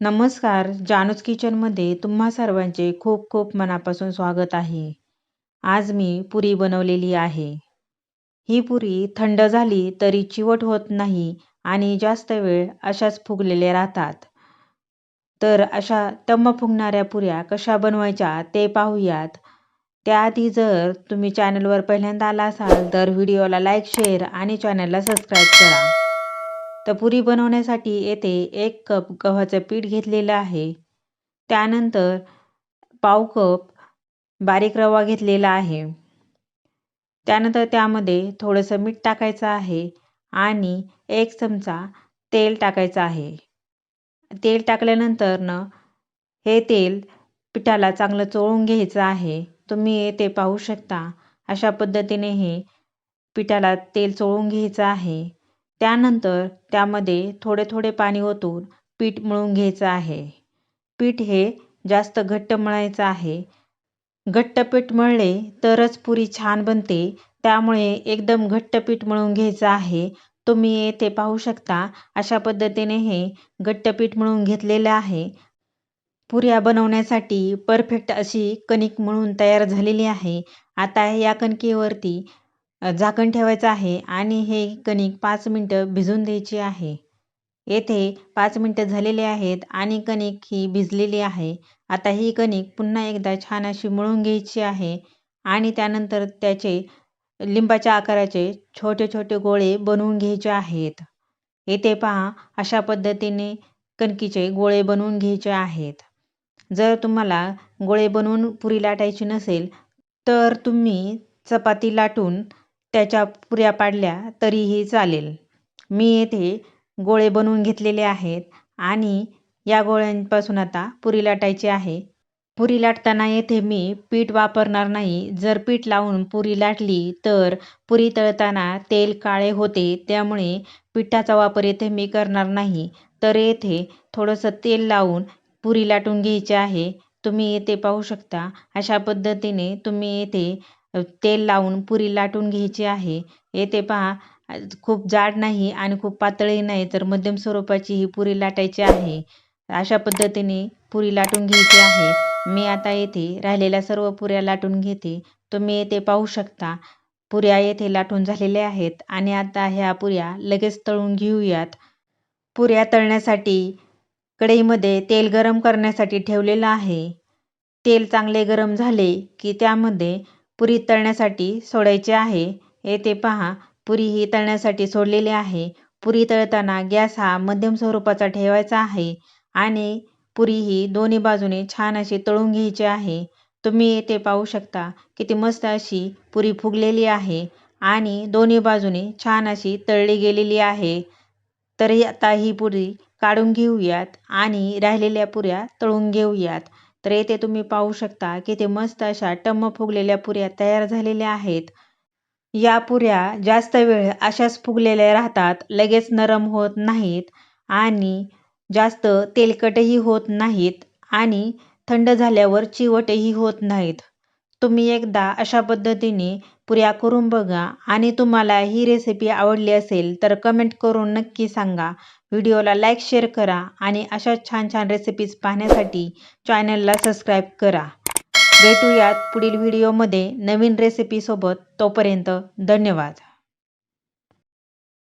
नमस्कार जानूज किचनमध्ये तुम्हा सर्वांचे खूप खूप मनापासून स्वागत आहे. आज मी पुरी बनवलेली आहे. ही पुरी थंड झाली तरी चिवट होत नाही आणि जास्त वेळ अशाच फुगलेल्या राहतात. तर अशा तम्म फुगणाऱ्या पुऱ्या कशा बनवायच्या ते पाहूयात. त्याआधी जर तुम्ही चॅनलवर पहिल्यांदा आला असाल तर व्हिडिओला लाईक शेअर आणि चॅनलला सबस्क्राईब करा. तर पुरी बनवण्यासाठी येथे एक कप गव्हाचं पीठ घेतलेलं आहे. त्यानंतर पाव कप बारीक रवा घेतलेला आहे. त्यानंतर त्यामध्ये थोडंसं मीठ टाकायचं आहे आणि एक चमचा तेल टाकायचं आहे. तेल टाकल्यानंतरनं हे तेल पिठाला चांगलं चोळून घ्यायचं आहे. तुम्ही येथे पाहू शकता अशा पद्धतीने हे पिठाला तेल चोळून घ्यायचं आहे. त्यानंतर त्यामध्ये थोडे थोडे पाणी ओतून पीठ मळून घ्यायचं आहे. पीठ हे जास्त घट्ट मळायचं आहे. घट्ट पीठ मळले तरच पुरी छान बनते. त्यामुळे एकदम घट्ट पीठ मळून घ्यायचं आहे. तुम्ही येथे पाहू शकता अशा पद्धतीने हे घट्ट पीठ मळून घेतलेलं आहे. पुऱ्या बनवण्यासाठी परफेक्ट अशी कणिक मळून तयार झालेली आहे. आता या कणकेवरती झाकण ठेवायचं आहे आणि हे कणिक पाच मिनटं भिजून द्यायची आहे. येथे पाच मिनटं झालेले आहेत आणि कणिक ही भिजलेली आहे. आता ही कणिक पुन्हा एकदा छान अशी मळून घ्यायची आहे आणि त्यानंतर त्याचे लिंबाच्या आकाराचे छोटे छोटे गोळे बनवून घ्यायचे आहेत. येथे पहा अशा पद्धतीने कणकीचे गोळे बनवून घ्यायचे आहेत. जर तुम्हाला गोळे बनवून पुरी लाटायची नसेल तर तुम्ही चपाती लाटून त्याच्या पुऱ्या पाडल्या तरीही चालेल. मी येथे गोळे बनवून घेतलेले आहेत आणि या गोळ्यांपासून आता पुरी लाटायची आहे. पुरी लाटताना येथे मी पीठ वापरणार नाही. जर पीठ लावून पुरी लाटली तर पुरी तळताना तेल काळे होते त्यामुळे पिठाचा वापर येथे मी करणार नाही. तर येथे थोडंसं तेल लावून पुरी लाटून घ्यायची आहे. तुम्ही येथे पाहू शकता. अशा पद्धतीने तुम्ही येथे तेल लावून पुरी लाटून घ्यायची आहे. येथे पहा खूप जाड नाही आणि खूप पातळी नाही तर मध्यम स्वरूपाची ही पुरी लाटायची आहे. अशा पद्धतीने पुरी लाटून घ्यायची आहे. मी आता येथे राहिलेल्या सर्व पुऱ्या लाटून घेते. तुम्ही येथे पाहू शकता पुऱ्या येथे लाटून झालेल्या आहेत आणि आता ह्या पुऱ्या लगेच तळून घेऊयात. पुऱ्या तळण्यासाठी कढईमध्ये तेल गरम करण्यासाठी ठेवलेलं आहे. तेल चांगले गरम झाले की त्यामध्ये पुरी तळण्यासाठी सोडायची आहे. येथे पहा पुरी ही तळण्यासाठी सोडलेली आहे. पुरी तळताना गॅस हा मध्यम स्वरूपाचा ठेवायचा आहे आणि पुरी ही दोन्ही बाजूने छान अशी तळून घ्यायची आहे. तुम्ही येथे पाहू शकता किती मस्त अशी पुरी फुगलेली आहे आणि दोन्ही बाजूने छान अशी तळली गेलेली आहे. तर आता ही पुरी काढून घेऊयात आणि राहिलेल्या पुऱ्या तळून घेऊयात. तर येथे तुम्ही पाहू शकता की ते मस्त अशा टम्म फुगलेल्या पुऱ्या तयार झालेल्या आहेत. या पुऱ्या जास्त वेळ अशाच फुगलेल्या राहतात लगेच नरम होत नाहीत आणि जास्त तेलकटही होत नाहीत आणि थंड झाल्यावर चिवटही होत नाहीत. तुम्ही एकदा अशा पद्धतीने पुऱ्या करून बघा. आणि तुम्हाला ही रेसिपी आवडली असेल तर कमेंट करून नक्की सांगा. व्हिडिओला लाईक शेअर करा. आणि अशा छान छान रेसिपीज पाहण्यासाठी चॅनलला सबस्क्राईब करा. भेटूयात पुढील व्हिडिओमध्ये नवीन रेसिपीसोबत तोपर्यंत धन्यवाद.